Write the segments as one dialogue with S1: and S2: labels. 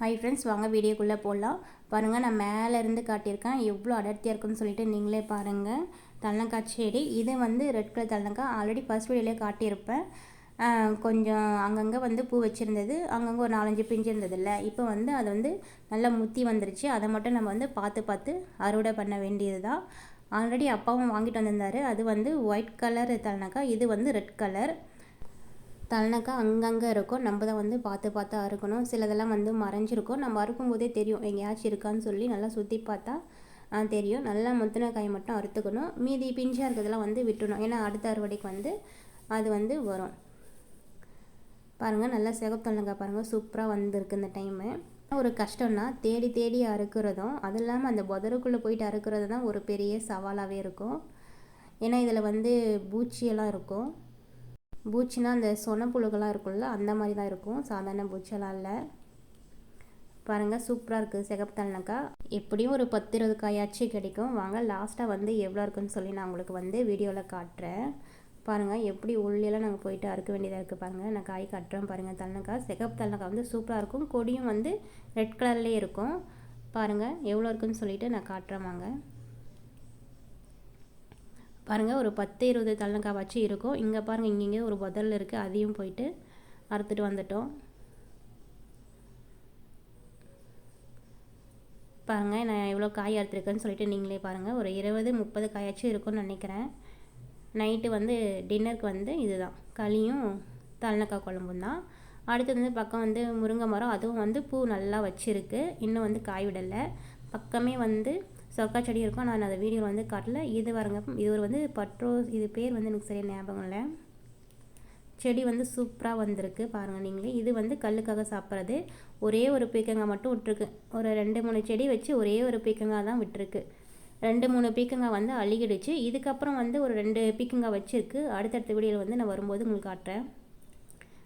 S1: Hi friends வாங்க வீடியோக்குள்ளே போடலாம் பாருங்கள் நான் மேலேருந்து காட்டியிருக்கேன். எவ்வளோ அடர்த்தியாக இருக்குன்னு சொல்லிட்டு நீங்களே பாருங்கள் தள்ளங்காய் செடி. இது வந்து ரெட் கலர் தள்ளங்காய் ஆல்ரெடி ஃபஸ்ட் வீடியோலேயே காட்டியிருப்பேன். கொஞ்சம் அங்கங்கே வந்து பூ வச்சுருந்தது. அங்கங்கே ஒரு நாலஞ்சு பிஞ்சு இருந்ததில்ல. இப்போ வந்து அது வந்து நல்லா முத்தி வந்துருச்சு. அதை மட்டும் நம்ம வந்து பார்த்து பார்த்து அறுவடை பண்ண வேண்டியது தான் ஆல்ரெடி அப்பாவும் வாங்கிட்டு வந்திருந்தார். அது வந்து ஒயிட் கலர் தள்ளனாக்கா இது வந்து ரெட் கலர் தலனக்கா அங்கங்கே இருக்கும். நம்ம தான் வந்து பார்த்து பார்த்து அறுக்கணும். சிலதெல்லாம் வந்து மறைஞ்சிருக்கும். நம்ம அறுக்கும் போதே தெரியும். எங்கேயாச்சும் இருக்கான்னு சொல்லி நல்லா சுற்றி பார்த்தா தெரியும். நல்லா முத்தின காய் மட்டும் அறுத்துக்கணும். மீதி பிஞ்சாக இருக்கிறதெல்லாம் வந்து விட்டுணும் ஏன்னா அடுத்த அறுவடைக்கு வந்து அது வந்து வரும். பாருங்கள் நல்லா சிகப்பு பாருங்கள் சூப்பராக வந்திருக்கு இந்த டைமு. ஒரு கஷ்டம்னா தேடி தேடி அறுக்கிறதும் அது இல்லாமல் அந்த புதருக்குள்ளே போயிட்டு அறுக்கிறது தான் ஒரு பெரிய சவாலாகவே இருக்கும். ஏன்னா இதில் வந்து பூச்சியெல்லாம் இருக்கும். பூச்சினா அந்த சொனப்புழுகெல்லாம் இருக்கும்ல அந்த மாதிரி தான் இருக்கும். சாதாரண பூச்செல்லாம் இல்லை. பாருங்கள் சூப்பராக இருக்குது சிகப்பு தள்ளனக்கா எப்படியும் ஒரு பத்து இருபது காயாச்சும் கிடைக்கும். வாங்க லாஸ்ட்டாக வந்து எவ்வளோ இருக்குன்னு சொல்லி நான் உங்களுக்கு வந்து வீடியோவில் காட்டுறேன். பாருங்கள் எப்படி உள்ளெல்லாம் நாங்கள் போயிட்டு அறுக்க வேண்டியதாக இருக்குது பாருங்கள் நான் காய் கட்டுறேன் பாருங்கள் தள்ளனக்காய் சிகப்பு தள்ளக்காய் வந்து சூப்பராக இருக்கும். கொடியும் வந்து ரெட் கலர்லேயே இருக்கும். பாருங்கள் எவ்வளோ இருக்குன்னு சொல்லிவிட்டு நான் காட்டுறேன் வாங்க. பாருங்கள் ஒரு பத்து இருபது தள்ளங்காய் வச்சு இருக்கும். இங்கே பாருங்கள் இங்கேங்கே ஒரு புதல் இருக்குது அதையும் போயிட்டு அறுத்துட்டு வந்துட்டோம். பாருங்கள் நான் எவ்வளோ காய் அறுத்துருக்கேன்னு சொல்லிட்டு நீங்களே பாருங்கள் ஒரு இருபது முப்பது காயாச்சும் இருக்கும்னு நினைக்கிறேன். நைட்டு வந்து டின்னருக்கு வந்து இதுதான். களியும் தள்ளக்காய் குழம்பும் தான். அடுத்தது வந்து பக்கம் வந்து முருங்கை மரம். அதுவும் வந்து பூ நல்லா வச்சுருக்கு. இன்னும் வந்து காய் விடலை. பக்கமே வந்து சொக்கா செடி இருக்கும். நான் அந்த வீடியோவில் வந்து காட்டல. இது வரங்க இது ஒரு வந்து பட்ரோ இது பேர் வந்து எனக்கு சரியாக ஞாபகம் இல்லை. செடி வந்து சூப்பராக வந்திருக்கு பாருங்கள் நீங்களே. இது வந்து கல்லுக்காக சாப்பிட்றது. ஒரே ஒரு பீக்கங்காய் மட்டும் விட்டுருக்கு. ஒரு ரெண்டு மூணு செடி வச்சு ஒரே ஒரு பீக்கங்காய் தான் விட்டுருக்கு. ரெண்டு மூணு பீக்கங்காய் வந்து அழுகிடுச்சு. இதுக்கப்புறம் வந்து ஒரு ரெண்டு பீக்கங்காய் வச்சுருக்கு. அடுத்தடுத்த வீடியோவில் வந்து நான் வரும்போது உங்களுக்கு காட்டுறேன்.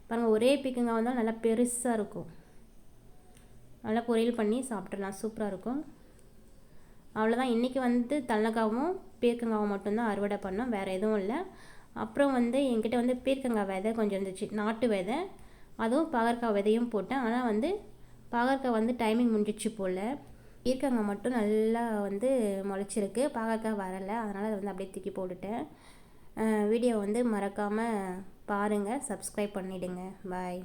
S1: பாருங்கள் ஒரே பீக்கங்காய் வந்தால் நல்லா பெருசாக இருக்கும். நல்லா பொரியல் பண்ணி சாப்பிட்றலாம் சூப்பராக இருக்கும். அவ்வளோதான் இன்றைக்கி வந்து தள்ளக்காவும் பீர்க்கங்காவும் மட்டும்தான் அறுவடை பண்ணோம். வேறு எதுவும் இல்லை. அப்புறம் வந்து என்கிட்ட வந்து பீர்க்கங்காய் விதை கொஞ்சம் இருந்துச்சு. நாட்டு விதை. அதுவும் பாகற்காய் விதையும் போட்டேன். ஆனால் வந்து பாகற்காய் வந்து டைமிங் முடிஞ்சிச்சு போல். பீர்க்கங்காய் மட்டும் நல்லா வந்து முளைச்சிருக்கு. பாகற்காய் வரலை. அதனால் அதை வந்து அப்படியே தூக்கி போட்டுட்டேன். வீடியோ வந்து மறக்காமல் பாருங்கள் சப்ஸ்கிரைப் பண்ணிவிடுங்க பாய்